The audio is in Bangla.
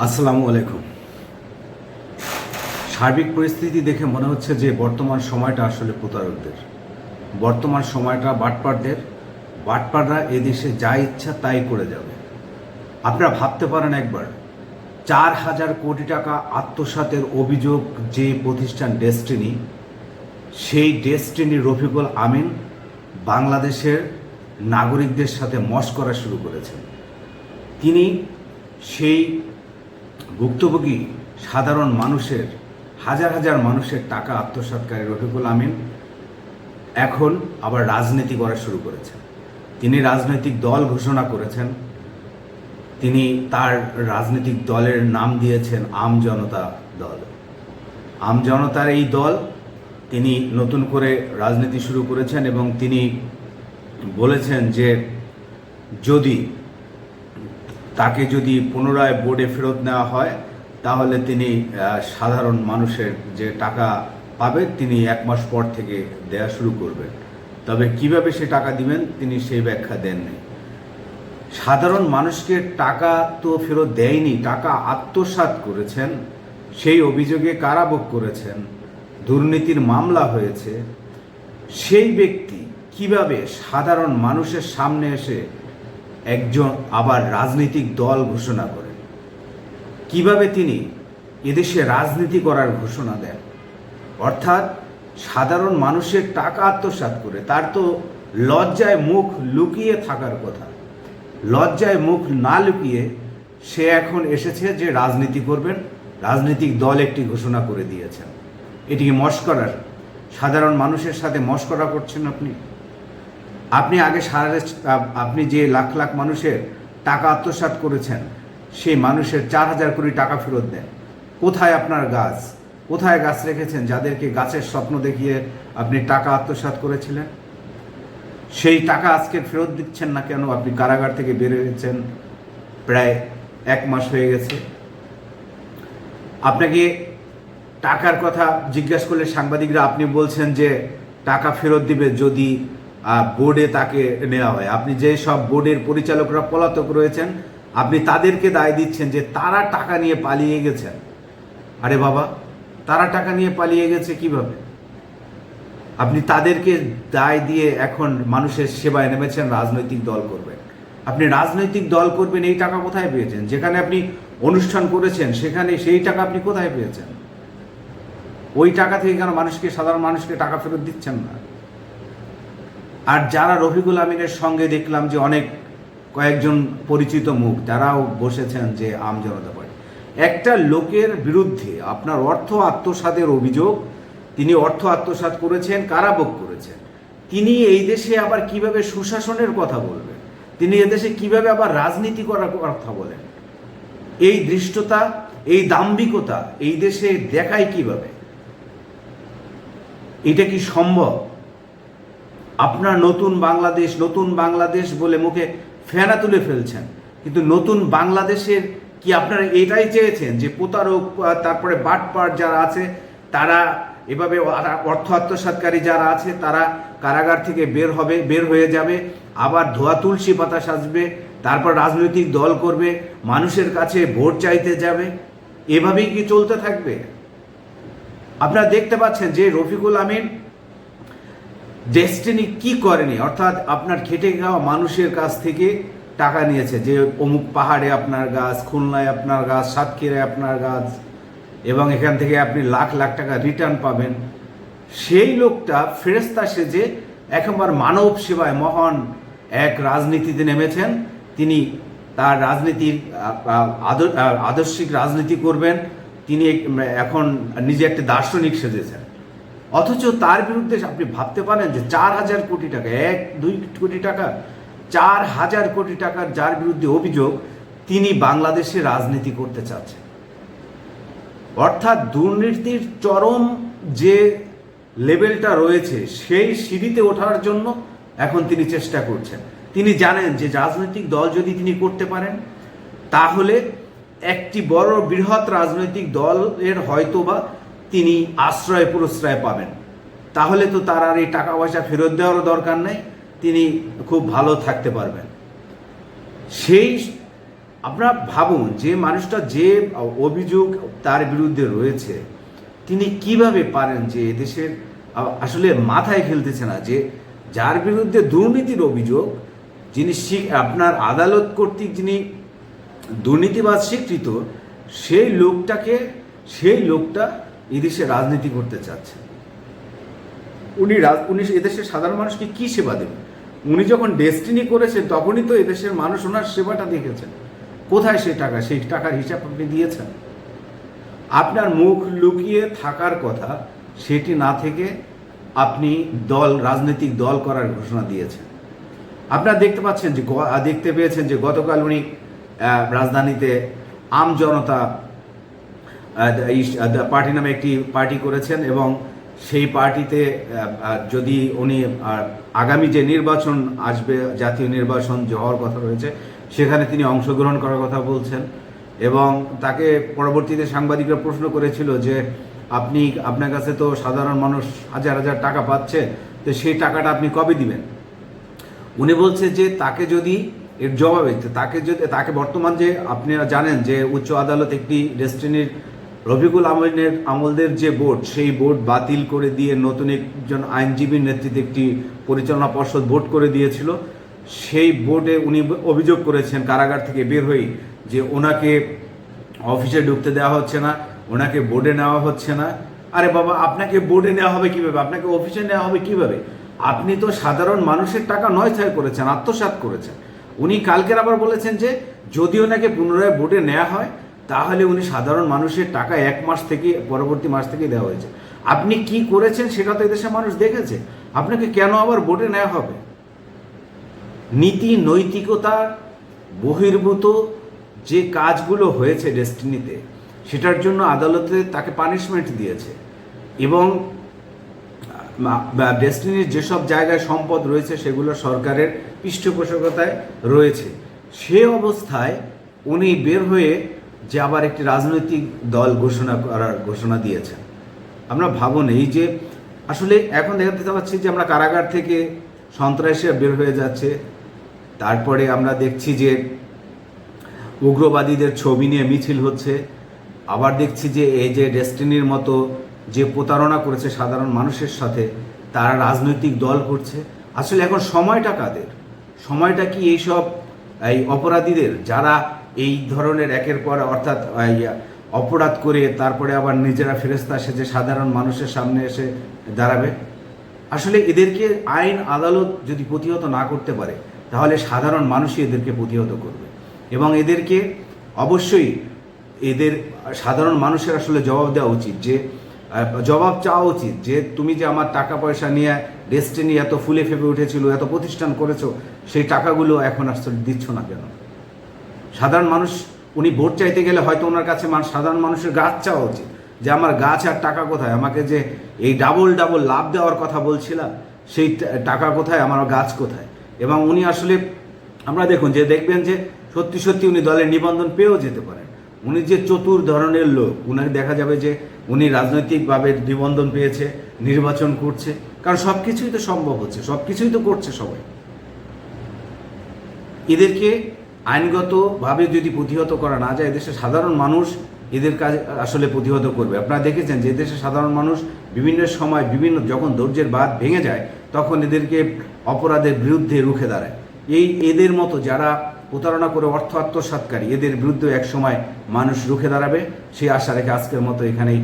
আসসালামু আলাইকুম। সার্বিক পরিস্থিতি দেখে মনে হচ্ছে যে বর্তমান সময়টা আসলে প্রতারকদের। বর্তমান সময়টা বাটপারদের। বাটপাররা এদেশে যা ইচ্ছা তাই করে যাবে। আপনারা ভাবতে পারেন একবার, চার হাজার কোটি টাকা আত্মসাতের অভিযোগ যে প্রতিষ্ঠান ডেস্টিনি, সেই ডেস্টিনি রফিকুল আমিন বাংলাদেশের নাগরিকদের সাথে মশ করা শুরু করেছেন। তিনি সেই ভুক্তভোগী সাধারণ মানুষের, হাজার হাজার মানুষের টাকা আত্মসাৎকারী রফিকুল আমিন, এখন আবার রাজনীতি করা শুরু করেছেন। তিনি রাজনৈতিক দল ঘোষণা করেছেন। তিনি তার রাজনৈতিক দলের নাম দিয়েছেন আম জনতা দল। আম জনতার এই দল তিনি নতুন করে রাজনীতি শুরু করেছেন এবং তিনি বলেছেন যে যদি তাকে যদি পুনরায় বোর্ডে ফেরত নেওয়া হয়, তাহলে তিনি সাধারণ মানুষের যে টাকা পাবে, তিনি এক মাস পর থেকে দেয়া শুরু করবেন। তবে কীভাবে সে টাকা দিবেন, তিনি সেই ব্যাখ্যা দেননি। সাধারণ মানুষকে টাকা তো ফেরত দেয়নি, টাকা আত্মসাৎ করেছেন। সেই অভিযোগে কারাভোগ করেছেন। দুর্নীতির মামলা হয়েছে। সেই ব্যক্তি কীভাবে সাধারণ মানুষের সামনে এসে একজন আবার রাজনৈতিক দল ঘোষণা করেন কীভাবে তিনি এদেশে রাজনীতি করার ঘোষণা দেন? অর্থাৎ সাধারণ মানুষের টাকা আত্মসাৎ করে, তার তো লজ্জায় মুখ লুকিয়ে থাকার কথা। লজ্জায় মুখ না লুকিয়ে সে এখন এসেছে যে রাজনীতি করবেন, রাজনৈতিক দল একটি ঘোষণা করে দিয়েছেন। এটিকে মস্করার সাধারণ মানুষের সাথে মস্করা করছেন আপনি? আপনি আগে সারা আপনি যে লাখ লাখ মানুষের টাকা আত্মসাৎ করেছেন, সেই মানুষের চার হাজার কোটি টাকা ফেরত দেন। কোথায় আপনার গাছ? কোথায় গাছ রেখেছেন যাদেরকে গাছের স্বপ্ন দেখিয়ে আপনি টাকা আত্মসাৎ করেছিলেন? সেই টাকা আজকে ফেরত দিচ্ছেন না কেন? আপনি কারাগার থেকে বের হয়েছেন, প্রায় এক মাস হয়ে গেছে। আপনাকে টাকার কথা জিজ্ঞাসা করলে সাংবাদিকরা, আপনি বলছেন যে টাকা ফেরত দিবে যদি বোর্ডে তাকে নেওয়া হয়। আপনি যে সব বোর্ডের পরিচালকরা পলাতক রয়েছেন, আপনি তাদেরকে দায় দিচ্ছেন যে তারা টাকা নিয়ে পালিয়ে গেছেন। আরে বাবা, তারা টাকা নিয়ে পালিয়ে গেছে কীভাবে? আপনি তাদেরকে দায় দিয়ে এখন মানুষের সেবায় নেমেছেন, রাজনৈতিক দল করবেন। আপনি রাজনৈতিক দল করবেন, এই টাকা কোথায় পেয়েছেন? যেখানে আপনি অনুষ্ঠান করেছেন, সেখানে সেই টাকা আপনি কোথায় পেয়েছেন? ওই টাকা থেকে কেন মানুষকে, সাধারণ মানুষকে টাকা ফেরত দিচ্ছেন না? আর যারা রফিকুল আমিনের সঙ্গে দেখলাম যে অনেক কয়েকজন পরিচিত মুখ, তারাও বসেছেন যে আম জনতা পার্টি। একটা লোকের বিরুদ্ধে আপনার অর্থ আত্মসাতের অভিযোগ, তিনি অর্থ আত্মসাৎ করেছেন, কারাভোগ করেছেন। তিনি এই দেশে আবার কীভাবে সুশাসনের কথা বলবেন? তিনি এদেশে কীভাবে আবার রাজনীতি করার কথা বলেন? এই দৃষ্টতা, এই দাম্ভিকতা এই দেশে দেখায় কীভাবে? এটা কি সম্ভব? আপনার নতুন বাংলাদেশ নতুন বাংলাদেশ বলে মুখে ফেনা তুলে ফেলছেন। কিন্তু নতুন বাংলাদেশের কি আপনারা এটাই চেয়েছেন যে প্রতারক তারপরে বাটপাট যারা আছে, তারা এভাবে অর্থ আত্মসাৎকারী যারা আছে, তারা কারাগার থেকে বের হবে, বের হয়ে যাবে, আবার ধোয়া তুলসী পাতা সাজবে তারপর রাজনৈতিক দল করবে, মানুষের কাছে ভোট চাইতে যাবে, এভাবেই কি চলতে থাকবে? আপনারা দেখতে পাচ্ছেন যে রফিকুল আমিন ডেস্টিনি কি করেনি? অর্থাৎ আপনার খেটে খাওয়া মানুষের কাছ থেকে টাকা নিয়েছে, যে অমুক পাহাড়ে আপনার গাছ, খুলনায় আপনার গাছ, সাতক্ষীরায় আপনার গাছ, এবং এখান থেকে আপনি লাখ লাখ টাকা রিটার্ন পাবেন। সেই লোকটা ফেরেস্তা সেজে একেবার মানব সেবায় মহান এক রাজনীতিতে নেমেছেন। তিনি তার রাজনীতির আদর্শিক রাজনীতি করবেন। তিনি এখন নিজে একটা দার্শনিক সেজেছেন। অথচ তার বিরুদ্ধে আপনি ভাবতে পারেন যে চার হাজার কোটি টাকা, এক, দুই কোটি টাকা, চার হাজার কোটি টাকার যার বিরুদ্ধে অভিযোগ, তিনি বাংলাদেশে রাজনীতি করতে চাচ্ছেন। অর্থাৎ দুর্নীতির চরম যে লেভেলটা রয়েছে, সেই সিঁড়িতে ওঠার জন্য এখন তিনি চেষ্টা করছেন। তিনি জানেন যে রাজনৈতিক দল যদি তিনি করতে পারেন, তাহলে একটি বড় বৃহৎ রাজনৈতিক দলের হয়তোবা তিনি আশ্রয় প্রশ্রয় পাবেন। তাহলে তো তার আর এই টাকা পয়সা ফেরত দেওয়ারও দরকার নেই, তিনি খুব ভালো থাকতে পারবেন। সেই আপনারা ভাবুন, যে মানুষটা যে অভিযোগ তার বিরুদ্ধে রয়েছে, তিনি কীভাবে পারেন যে এদেশের আসলে মাথায় খেলতেছে না যে যার বিরুদ্ধে দুর্নীতির অভিযোগ, যিনি আপনার আদালত কর্তৃক যিনি দুর্নীতিবাদ স্বীকৃত, সেই লোকটাকে সেই লোকটা এদেশে রাজনীতি করতে চাচ্ছে। উনি উনি এদেশের সাধারণ মানুষকে কি সেবা দেবেন? উনি যখন ডেস্টিনি করেছেন, তখনই তো এদেশের মানুষ ওনার সেবাটা দেখেছেন। কোথায় সেই টাকা? সেই টাকার হিসাব আপনি দিয়েছেন। আপনার মুখ লুকিয়ে থাকার কথা, সেটি না থেকে আপনি দল, রাজনৈতিক দল করার ঘোষণা দিয়েছেন। আপনারা দেখতে পাচ্ছেন যে দেখতে পেয়েছেন যে গতকাল উনি রাজধানীতে আম জনতা পার্টি নামে একটি পার্টি করেছেন এবং সেই পার্টিতে যদি উনি আগামী যে নির্বাচন আসবে, জাতীয় নির্বাচন যে হওয়ার কথা রয়েছে, সেখানে তিনি অংশগ্রহণ করার কথা বলছেন। এবং তাকে পরবর্তীতে সাংবাদিকরা প্রশ্ন করেছিল যে, আপনি, আপনার কাছে তো সাধারণ মানুষ হাজার হাজার টাকা পাচ্ছে, তো সেই টাকাটা আপনি কবে দিবেন? উনি বলছে যে, তাকে যদি এর জবাবে, তাকে যদি, তাকে বর্তমান যে আপনারা জানেন যে উচ্চ আদালত একটি ডেস্টিনির রফিকুল আমলের আমলদের যে বোর্ড, সেই বোর্ড বাতিল করে দিয়ে নতুন একজন আইনজীবীর নেতৃত্বে একটি পরিচালনা পর্ষদ বোর্ড করে দিয়েছিল। সেই বোর্ডে উনি অভিযোগ করেছেন কারাগার থেকে বের হয়ে যে ওনাকে অফিসে ঢুকতে দেওয়া হচ্ছে না, ওনাকে বোর্ডে নেওয়া হচ্ছে না। আরে বাবা, আপনাকে বোর্ডে নেওয়া হবে কীভাবে? আপনাকে অফিসে নেওয়া হবে কীভাবে? আপনি তো সাধারণ মানুষের টাকা নয় ছয় করেছেন, আত্মসাৎ করেছেন। উনি কালকের আবার বলেছেন যে যদি ওনাকে পুনরায় বোর্ডে নেওয়া হয় তাহলে উনি সাধারণ মানুষের টাকা এক মাস থেকে, পরবর্তী মাস থেকে দেওয়া হয়েছে। আপনি কি করেছেন সেটা তো এদেশের মানুষ দেখেছে। আপনাকে কেন আবার ভোটে নেওয়া হবে? নীতি নৈতিকতার বহির্ভূত যে কাজগুলো হয়েছে ডেস্টিনিতে, সেটার জন্য আদালতে তাকে পানিশমেন্ট দিয়েছে। এবং ডেস্টিনির যেসব জায়গায় সম্পদ রয়েছে সেগুলো সরকারের পৃষ্ঠপোষকতায় রয়েছে। সে অবস্থায় উনি বের হয়ে যে আবার একটি রাজনৈতিক দল ঘোষণা করার ঘোষণা দিয়েছেন আমরা ভাবুন এই যে আসলে এখন দেখতে পাচ্ছি যে আমরা কারাগার থেকে সন্ত্রাসীরা বের হয়ে যাচ্ছে। তারপরে আমরা দেখছি যে উগ্রবাদীদের ছবি নিয়ে মিছিল হচ্ছে। আবার দেখছি যে এই যে ডেস্টিনির মতো যে প্রতারণা করেছে সাধারণ মানুষের সাথে, তারা রাজনৈতিক দল করছে। আসলে এখন সময়টা কাদের? সময়টা কি এইসব এই অপরাধীদের, যারা এই ধরনের একের পর অর্থাৎ অপরাধ করে তারপরে আবার নিজেরা ফেরেস্তা সেজে সাধারণ মানুষের সামনে এসে দাঁড়াবে। আসলে এদেরকে আইন আদালত যদি প্রতিহত না করতে পারে, তাহলে সাধারণ মানুষই এদেরকে প্রতিহত করবে। এবং এদেরকে অবশ্যই এদের সাধারণ মানুষের আসলে জবাব দেওয়া উচিত যে জবাব চাওয়া উচিত যে, তুমি যে আমার টাকা পয়সা নিয়ে ডেস্টিনি এত ফুলে ফেপে উঠেছিল, এত প্রতিষ্ঠান করেছ, সেই টাকাগুলো এখন আসলে দিচ্ছ না কেন? সাধারণ মানুষ, উনি ভোট চাইতে গেলে হয়তো ওনার কাছে সাধারণ মানুষের গাছ চাওয়া উচিত। যে আমার গাছ আর টাকা কোথায়? আমাকে যে এই ডাবল ডাবল লাভ দেওয়ার কথা বলছিলাম, সেই টাকা কোথায়? আমার গাছ কোথায়? এবং উনি আসলে, আমরা দেখুন যে দেখবেন যে সত্যি সত্যি উনি দলের নিবন্ধন পেয়েও যেতে পারেন। উনি যে চতুর ধরনের লোক উনাকে দেখা যাবে যে উনি রাজনৈতিকভাবে নিবন্ধন পেয়েছে, নির্বাচন করছে, কারণ সব কিছুই তো সম্ভব হচ্ছে সব কিছুই তো করছে সবাই। এদেরকে আইনগতভাবে যদি প্রতিহত করা না যায় দেশের সাধারণ মানুষ এদের কাজ আসলে প্রতিহত করবে। আপনারা দেখেছেন যে দেশের সাধারণ মানুষ বিভিন্ন সময় বিভিন্ন যখন ধৈর্যের বাদ ভেঙে যায়, তখন এদেরকে অপরাধের বিরুদ্ধে রুখে দাঁড়ায়। এই এদের মতো যারা প্রতারণা করে অর্থ আত্মসাৎকারী, এদের বিরুদ্ধে এক সময় মানুষ রুখে দাঁড়াবে। সেই আশা রেখে আজকের মতো এখানেই